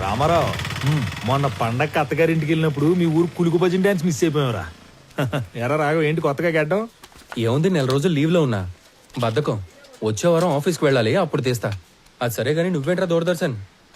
రామారావు మొన్న పండగ అత్తగారింటికి వెళ్ళినప్పుడు మీ ఊరు కులుకు భజన డాన్స్ మిస్ అయిపోయావురా. ఎరా రాఘవ ఏంటి కొత్తగా గడ్డం? ఏముంది నెల రోజులు లీవ్లో ఉన్నా. బద్ధకం. వచ్చే వారం ఆఫీస్కి వెళ్ళాలి అప్పుడు తీస్తా. అది సరే గానీ నువ్వేంట్రా దూరదర్శన్?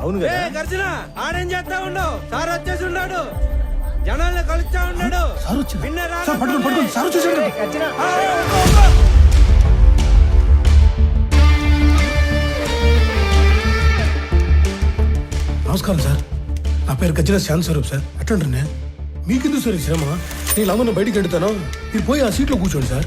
అవును కదా? గర్జన ఆడేం చేస్తా ఉండవు సార్ వచ్చేసి ఉన్నాడు. జనాల్ని కలుస్తా ఉన్నాడు. సార్ నమస్కారం సార్. నా పేరు గజ్జల శాంత్ స్వరూప్ సార్. ఎట్లంటే మీకెందుకు సార్ ఈ శ్రమ? నేను అమ్మను బయటికి వెళ్తాను మీరు పోయి ఆ సీట్లో కూర్చోండి సార్.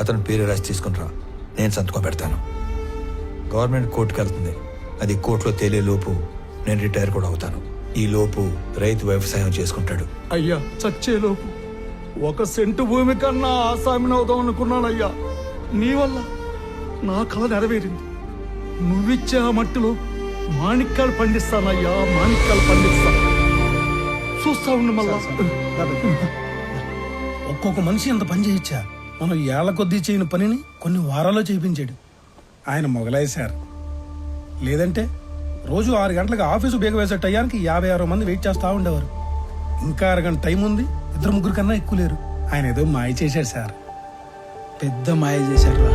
అతను పేరు రాసి తీసుకునిరా నేను సంతకం పెడతాను. గవర్నమెంట్ కోర్టుకు వెళ్తుంది. అది కోర్టులో తేలే లోపు నేను రిటైర్ కూడా అవుతాను. ఈ లోపు రైతు వ్యవసాయం చేసుకుంటాడు. అయ్యా చచ్చేలోపు ఒక సెంటు భూమి కన్నా ఆసామిని అవుదాం అనుకున్నానయ్యా. నీ వల్ల నా కళ నెరవేరింది. నువ్విచ్చే ఆ మట్టిలో మాణిక్యాలు పండిస్తానయ్యా మాణిక్యాలు పండిస్తా. చూస్తా ఉండు మళ్ళా ఒక్కొక్క మనిషి ఎంత పని చేయొచ్చా మనం ఏళ్ళ కొద్దీ చేయని పనిని కొన్ని వారాల్లో చేయించాడు. ఆయన మొగలాయి సార్ లేదంటే రోజు ఆరు గంటలకు ఆఫీసు బేగ వేసే టయానికి యాభై ఆరు మంది వెయిట్ చేస్తూ ఉండేవారు. ఇంకా అరగంట టైం ఉంది ఇద్దరు ముగ్గురు కన్నా ఎక్కువ లేరు. ఆయన ఏదో మాయ చేశాడు సార్. పెద్ద మాయ చేశారా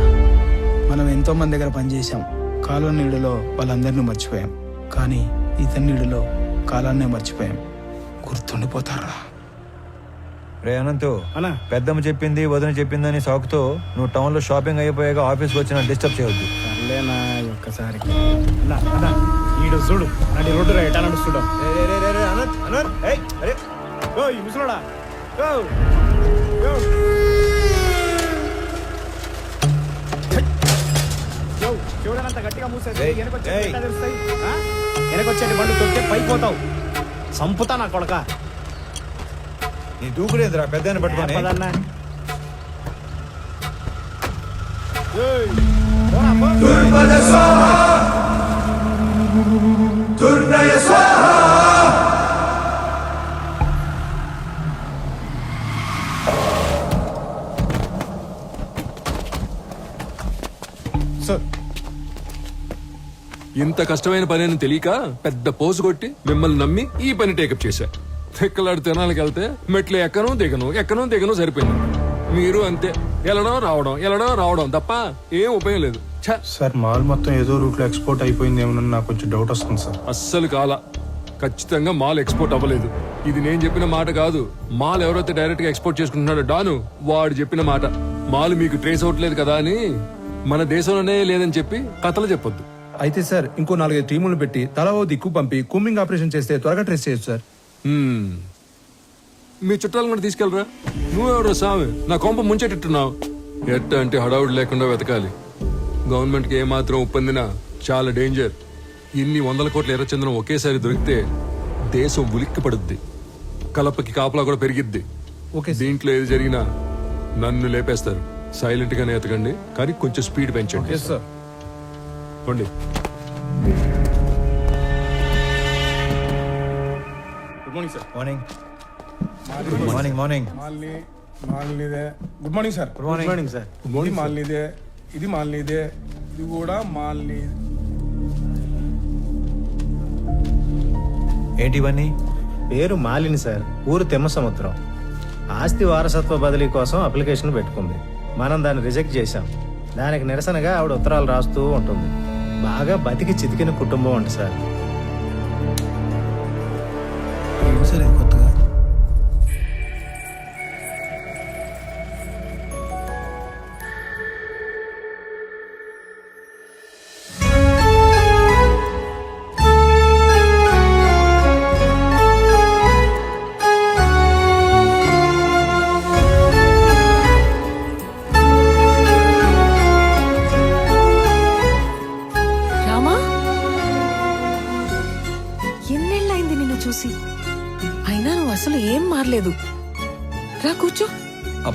మనం ఎంతో మంది దగ్గర పనిచేసాం కాలం నీడలో వాళ్ళందరినీ మర్చిపోయాం. కానీ ఇతని నీడలో కాలాన్నే మర్చిపోయాం. గుర్తుండిపోతారా రే అనంతు పెద్దమ్మ చెప్పింది వదిన చెప్పిందని సాకుతో నువ్వు టౌన్లో షాపింగ్ అయిపోయాక ఆఫీస్కి వచ్చిన డిస్టర్బ్ చేయొద్దు. సర్లేనా ఒక్కసారికి. అన్నా అన్నా ఈడు చూడు నడి రోడ్డు రా ఎటా నడుస్తుడు. ఓ ఈ ముసలోడా? ఓ ఓ. యో, చూడనంత గట్టిగా మూసేది ఏయ్, వెనకొచ్చేది ఏయ్. ఎట్లా తెలుస్తాయి? ఆ? వెనకొచ్చేటి బండు తొక్కితే పైకి పోతావు. సంపుతా నా కొడక. నీ దూకుడేంద్రా? పెద్దని పట్టుకొని. ఇంత కష్టమైన పని అని తెలియక పెద్ద పోసు కొట్టి మిమ్మల్ని నమ్మి ఈ పని టేకప్ చేశా. తిక్కలాడు తినాలకి వెళ్తే మెట్లు ఎక్కను దిగను ఎక్కను దిగను సరిపోయింది. మీరు అంతే. వెళ్ళడం రావడం వెళ్ళడం రావడం తప్ప ఏం ఉపయోగం లేదు. ఛ, సార్ మాల్ మొత్తం ఏదో రూట్లో ఎక్స్పోర్ట్ అయిపోయింది ఏమన్నా నాకు కొంచెం డౌట్ వస్తుంది సార్. అస్సలు కాల. ఖచ్చితంగా మాల్ ఎక్స్పోర్ట్ అవ్వలేదు. ఇది నేను చెప్పిన మాట కాదు. మాల్ ఎవరైతే డైరెక్ట్గా ఎక్స్పోర్ట్ చేసుకుంటున్నాడో డాను వాడు చెప్పిన మాట. మాల్ మీకు ట్రేస్ అవ్వట్లేదు కదా అని మన దేశంలోనే లేదని చెప్పి కథలు చెప్పొద్దు. అయితే సార్ ఇంకో నాలుగైదు టీములు పెట్టి తలా ఓ దిక్కు పంపి కుమ్మింగ్ ఆపరేషన్ చేస్తే త్వరగా ట్రేస్ చేయొచ్చు సార్. మీ చుట్టాలను కూడా తీసుకెళ్ళరా? నువ్వెవరో సామి నా కొంప ముంచెట్టున్నావు ఎట్ట అంటే హడావుడి లేకుండా వెతకాలి. గవర్నమెంట్కి ఏమాత్రం ఒప్పందినా చాలా డేంజర్. ఇన్ని వందల కోట్ల ఎర్రచందనం ఒకేసారి దొరికితే దేశం ఉలిక్కి పడుద్ది కలపకి కాపలా కూడా పెరిగిద్ది. ఓకే దీంట్లో ఏది జరిగినా నన్ను లేపేస్తారు. సైలెంట్ గానే ఎతకండి కానీ కొంచెం స్పీడ్ పెంచండి. సార్. పోండి మార్నింగ్ గుడ్ మార్నింగ్ మార్నింగ్ మాల్ని మాల్నిదే good morning sir good morning morning sir ఇది మాల్నిదే ఇది మాల్నిదే ఇది కూడా మాల్ని ఏంటి ఇవన్నీ? పేరు మాలిని సార్ ఊరు తెమ్మ సముద్రం. ఆస్తి వారసత్వ బదిలీ కోసం అప్లికేషన్ పెట్టుకుంది. మనం దాన్ని రిజెక్ట్ చేశాం. దానికి నిరసనగా ఆవిడ ఉత్తరాలు రాస్తూ ఉంటుంది. బాగా బతికి చితికిన కుటుంబం అంట సార్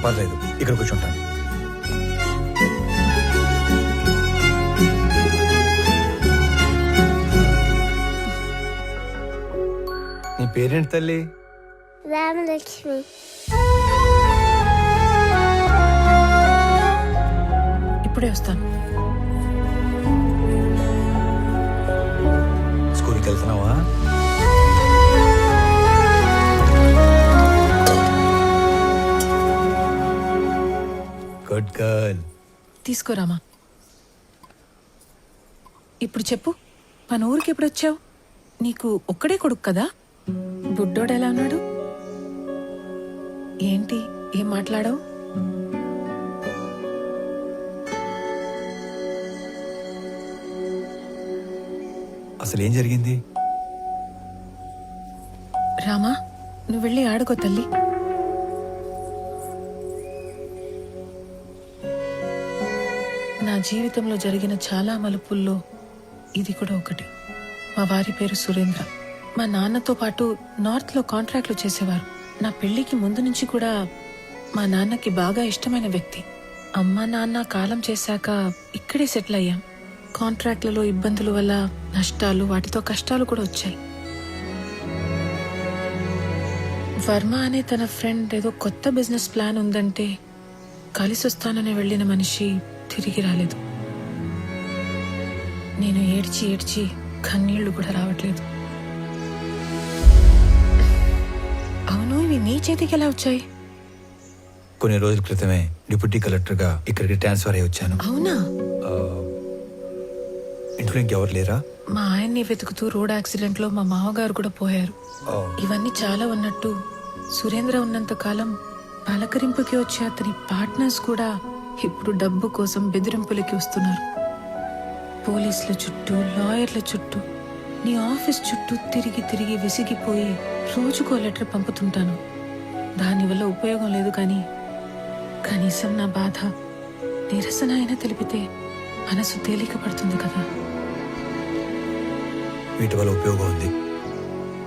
పర్లేదు ఇక్కడ కూర్చుంటాను. నీ పేరేంటి తల్లి? రామలక్ష్మి. ఇప్పుడే వస్తాను. స్కూల్కి వెళ్తున్నావా? తీసుకో రామా ఇప్పుడు చెప్పు మన ఊరికి ఎప్పుడు వచ్చావు? నీకు ఒక్కడే కొడుకు కదా? బుడ్డోడు ఎలా ఉన్నాడు? ఏంటి ఏం మాట్లాడావు? అసలు ఏం జరిగింది? రామా నువ్వు వెళ్ళి ఆడుకో తల్లి. నా జీవితంలో జరిగిన చాలా మలుపుల్లో ఇది కూడా ఒకటి. మా వారి పేరు సురేంద్ర. మా నాన్నతో పాటు నార్త్లో కాంట్రాక్ట్లు చేసేవారు. నా పెళ్ళికి ముందు నుంచి కూడా మా నాన్నకి బాగా ఇష్టమైన వ్యక్తి. అమ్మ నాన్న కాలం చేశాక ఇక్కడే సెటిల్ అయ్యాం. కాంట్రాక్ట్లలో ఇబ్బందుల వల్ల నష్టాలు వాటితో కష్టాలు కూడా వచ్చాయి. వర్మ అనే తన ఫ్రెండ్ ఏదో కొత్త బిజినెస్ ప్లాన్ ఉందంటే కలిసి వస్తానని వెళ్ళిన మనిషి తిరిగి రాలేదు. నేను ఏడ్చి ఏడ్చి కన్నీళ్ళు కూడా రావట్లేదు. అవును ఇవి నీ చేతికి ఎలా వచ్చాయి? కొన్ని రోజుల క్రితమే డిప్యూటీ కలెక్టర్గా ఇక్కడికి ట్రాన్స్ఫర్ అయ్యి వచ్చాను. అవునా? ఇంట్లో ఇంకెవరు లేరా? మా ఆయన్ని వెతుకుతూ రోడ్ యాక్సిడెంట్లో మా మామగారు కూడా పోయారు. ఇవన్నీ చాలా ఉన్నట్టు సురేంద్ర ఉన్నంత కాలం పలకరింపుకి వచ్చే అతని పార్ట్నర్స్ కూడా ఇప్పుడు డబ్బు కోసం బెదిరింపులకి వస్తున్నారు. పోలీసుల చుట్టూ లాయర్ల చుట్టూ నీ ఆఫీస్ చుట్టూ తిరిగి తిరిగి విసిగిపోయి రోజుకో లెటర్ పంపుతుంటాను. దానివల్ల ఉపయోగం లేదు కానీ కనీసం నా బాధ నిరసన అయినా తెలిపితే మనసు తేలిక పడుతుంది కదా. వీటి వల్ల ఉపయోగం ఉంది.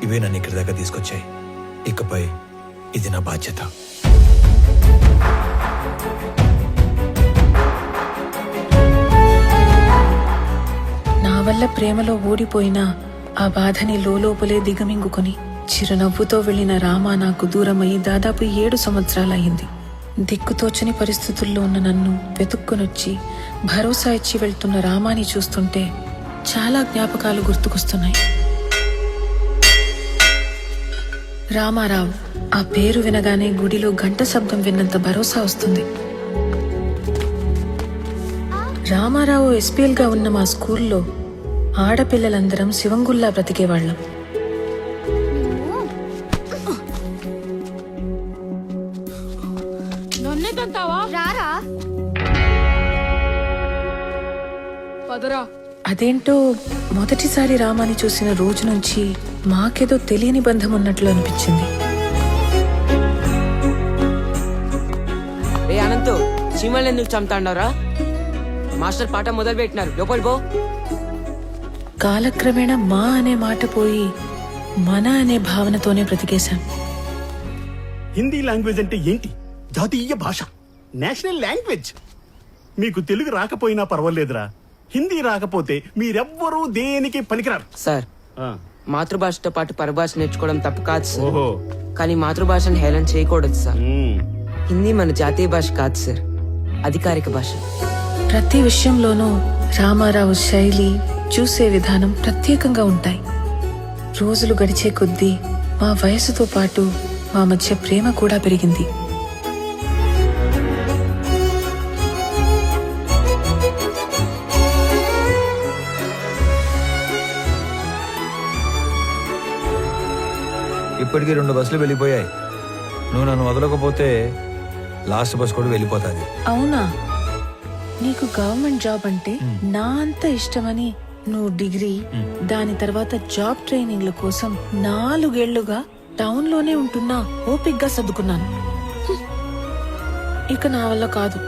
ఇవే నన్ను ఇక్కడి దాకా తీసుకొచ్చాయి. ఇకపై ఇది నా బాధ్యత. నా వల్ల ప్రేమలో ఓడిపోయినా ఆ బాధని లోపలే దిగమింగుకొని చిరునవ్వుతో వెళ్ళిన రామ నాకు దూరమై దాదాపు ఏడు సంవత్సరాలయ్యింది. దిక్కుతోచని పరిస్థితుల్లో ఉన్న నన్ను వెతుక్కునొచ్చి భరోసా ఇచ్చి వెళ్తున్న రామాని చూస్తుంటే చాలా జ్ఞాపకాలు గుర్తుకొస్తున్నాయి. రామారావు ఆ పేరు వినగానే గుడిలో గంట శబ్దం విన్నంత భరోసా వస్తుంది. రామారావు ఎస్పీఎల్గా ఉన్న మా స్కూల్లో ఆడపిల్లలందరం శివంగుల్లా బ్రతికేవాళ్ళం అదేంటో మొదటిసారి రామాని చూసిన రోజు నుంచి మాకేదో తెలియని బంధం ఉన్నట్లు అనిపించింది అనంతు ఎందుకు చంపుతాండవరా? మాస్టర్ పాట మొదలు పెట్టినారు లోపలి పో. కాలక్రమేణా మా అనే మాట పోయి మన అనే భావనతోనే బ్రతికేశాం హిందీ లాంగ్వేజ్ అంటే ఏంటి? జాతీయ భాష. National language. మీకు తెలుగు రాకపోయినా పర్వాలేదురా. హిందీ రాకపోతే మీరెవ్వరూ దేనికి పనికిరారు? సార్ మాతృభాషతో పాటు పరభాష నేర్చుకోవడం తప్పు కాదు సార్. ఓహో. కానీ మాతృభాషను హేళన చేయకూడదు సార్. హిందీ మన జాతీయ భాష కాదు సార్. అధికారిక భాష. ప్రతి విషయంలోనూ రామారావు శైలి చూసే విధానం ప్రత్యేకంగా ఉంటాయి. రోజులు గడిచే కొద్దీ మా వయసుతో పాటు మా మధ్య ప్రేమ కూడా పెరిగింది. ఇప్పటికీ రెండు బస్సులు వెళ్ళిపోయాయి. నువ్వు నన్ను వదలకపోతే లాస్ట్ బస్ కూడా వెళ్ళిపోతుంది. అవునా? నీకు గవర్నమెంట్ జాబ్ అంటే నా అంత ఇష్టమని నువ్వు డిగ్రీ దాని తర్వాత జాబ్ ట్రైనింగ్ల కోసం నాలుగేళ్ళుగా టౌన్లోనే ఉంటున్నా ఓపిగ్గా సర్దుకున్నాను. ఇక నా వల్ల కాదు.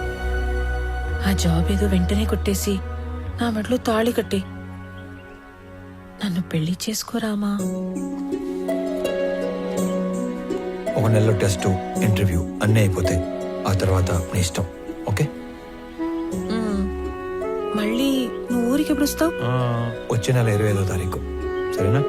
ఆ జాబ్ ఏదో వెంటనే కొట్టేసి నా మెడలో తాళి కట్టి. నన్ను పెళ్ళి చేసుకోరామా ఒక నెలలో టెస్ట్ ఇంటర్వ్యూ అన్నీ అయిపోతాయి. ఆ తర్వాత నీ ఇష్టం ఓకే? ఎప్పుడు వస్తావు? వచ్చే నెల ఇరవై ఐదో తారీఖు. సరేనా?